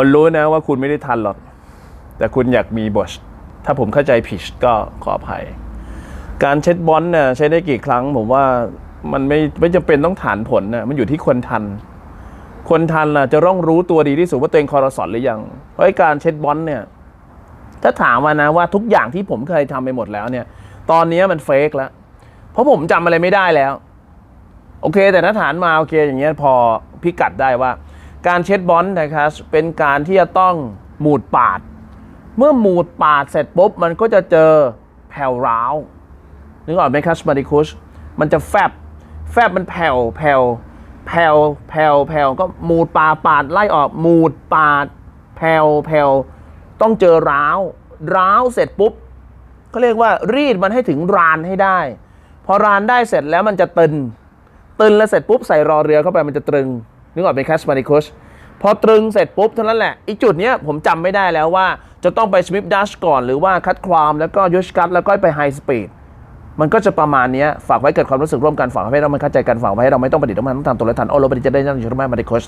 ผมรู้นะว่าคุณไม่ได้ทันหรอก แต่คุณอยากมีบทถ้าผมเข้าใจผิดก็ขออภัย การเช็ดบอลเนี่ยใช้ได้กี่ครั้ง ผมว่ามันไม่ไม่จำเป็นต้องฐานผลนะมันอยู่ที่คนทัน คนทันน่ะจะต้องรู้ตัวดีที่สุดว่าตัวเองคอร์สอนหรือยังเพราะไอ้การเช็ดบอลเนี่ยถ้าถามมานะว่าทุกอย่างที่ผมเคยทำไปหมดแล้วเนี่ย ตอนนี้มันเฟกแล้ว เพราะผมจำอะไรไม่ได้แล้ว โอเค แต่ถ้าฐานมาโอเค อย่างเงี้ยพอพิกัดได้ว่า การเช็ดบอลนะครับเป็นการที่จะต้องหมูดปาด เมื่อหมูดปาดเสร็จปุ๊บมันก็จะเจอแผ่วร้าวนึกออกไหมครับมาริคุชมันจะแฟบแฟบมันแผ่วแผ่วแผ่วแผ่วแผ่วก็หมูดปาดปาดไล่ออกหมูดปาดแผ่วแผ่วต้องเจอร้าวร้าวเสร็จปุ๊บเขาเรียกว่ารีดมันให้ถึงรานให้ได้ พอรานได้เสร็จแล้วมันจะตึนตึงแล้วเสร็จปุ๊บใส่รอเรือเข้าไปมันจะตรึง นึกออกไหมครับสมาริคุชพอตรึงเสร็จปุ๊บเท่านั้นแหละอีจุดเนี้ยผมจำไม่ได้แล้วว่าจะต้องไปสมิปดัชก่อนหรือว่าคัดความแล้วก็ยูชคัตแล้วก็ไปไฮสปีดมันก็จะประมาณนี้ฝากไว้เกิดความรู้สึกร่วมกันฝากให้เรามันเข้าใจกันฝากไว้ให้เราไม่ต้องประดิษฐ์ต้องมันต้องทำตัวและทันโอ้เราประดิษฐ์จะได้นั่งอยู่ทำไม่มาริคุช